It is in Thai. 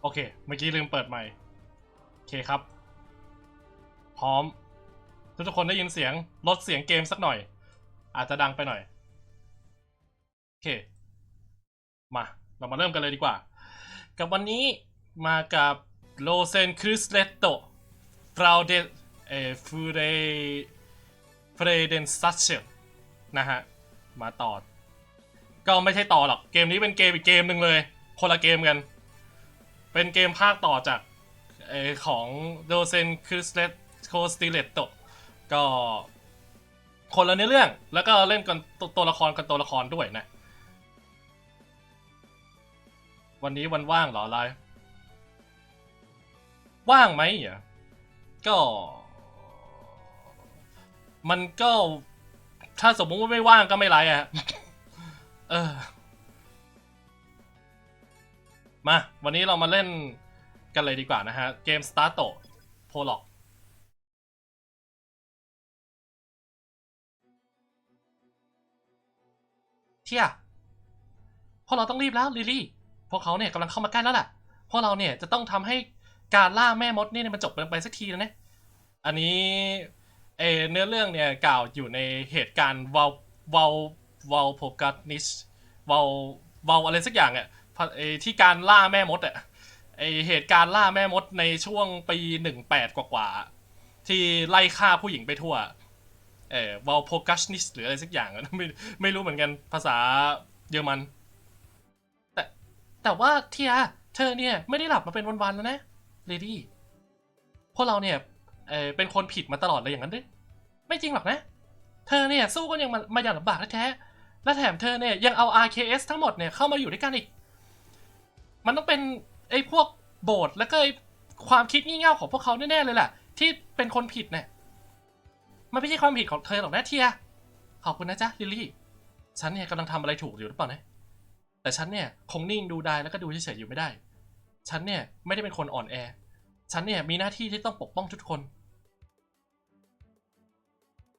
โอเค เมื่อกี้ลืมเปิดใหม่ โอเคครับ พร้อม ทุกๆคนได้ยินเสียง ลดเสียงเกมสักหน่อย อาจจะดังไปหน่อย โอเค มา เรามาเริ่มกันเลยดีกว่า กับวันนี้มากับโลเซนคริสเลตโตฟราวเดเอฟูเรเฟรเดนซัชเชลนะฮะ มาต่อ ก็ไม่ใช่ต่อหรอก เกมนี้เป็นเกมอีกเกมหนึ่งเลย คนละเกมกัน เป็นเกมภาคต่อจากอของโดเซนคริสเลตโคสติเลตโตก็คนละเนื้อเรื่อง แล้วก็เล่นกันตัวตัวละครกันตัวละครด้วยนะ วันนี้วันว่างเหรอไลฟ์ว่างไหมอะก็ มันก็ ถ้าสมมุติว่าไม่ว่างก็ไม่ไรอะเออ มา วันนี้เรามาเล่นกันเลยดีกว่านะฮะ เกม Start โ o ล o กเที่ยพวกเราต้องรีบแล้วลิลี่ พวกเขาเนี่ยกำลังเข้ามาใกล้แล้วล่ะพวกเราเนี่ยจะต้องทำให้การล่าแม่มดเนี่ยมันจบไปสักทีแล้วนะอันนี้เอเนื้อเรื่องเนี่ยกล่าวอยู่ในเหตุการณ์วอลวอลวอลโพกัสนิชวอลวอลอะไรสักอย่างอะพะ เอที่การล่าแม่มดอะไอเหตุการณ์ล่าแม่มดในช่วงปีหนึ่งแปดกว่าๆที่ไล่ฆ่าผู้หญิงไปทั่ว เออวอลโพกัสนิชหรืออะไรสักอย่างอะไม่ไม่รู้เหมือนกันภาษาเยอรมัน แต่แต่ว่าเทียเธอเนี่ยไม่ได้หลับมาเป็นวันๆแล้วนะเลดี้พวกเราเนี่ยเออเป็นคนผิดมาตลอดเลยอย่างนั้นด้วยไม่จริงหรอกนะ เธอเนี่ยสู้ก็ยังมามาอย่างลำบากแท้และแถมเธอเนี่ยยังเอา RKS ทั้งหมดเนี่ยเข้ามาอยู่ด้วยกันอีก มันต้องเป็นไอ้พวกโบสถ์แล้วก็ไอ้ความคิดงี่เง่าของพวกเขาแน่ๆเลยแหละที่เป็นคนผิดเนี่ยมันไม่ใช่ความผิดของเธอหรอกนะเทียขอบคุณนะจ๊ะลิลลี่ ฉันเนี่ยกำลังทำอะไรถูกอยู่หรือเปล่านะแต่ฉันเนี่ยคงนิ่งดูได้แล้วก็ดูเฉยๆอยู่ไม่ได้ ฉันเนี่ยไม่ได้เป็นคนอ่อนแอ ฉันเนี่ยมีหน้าที่ที่ต้องปกป้องทุกคน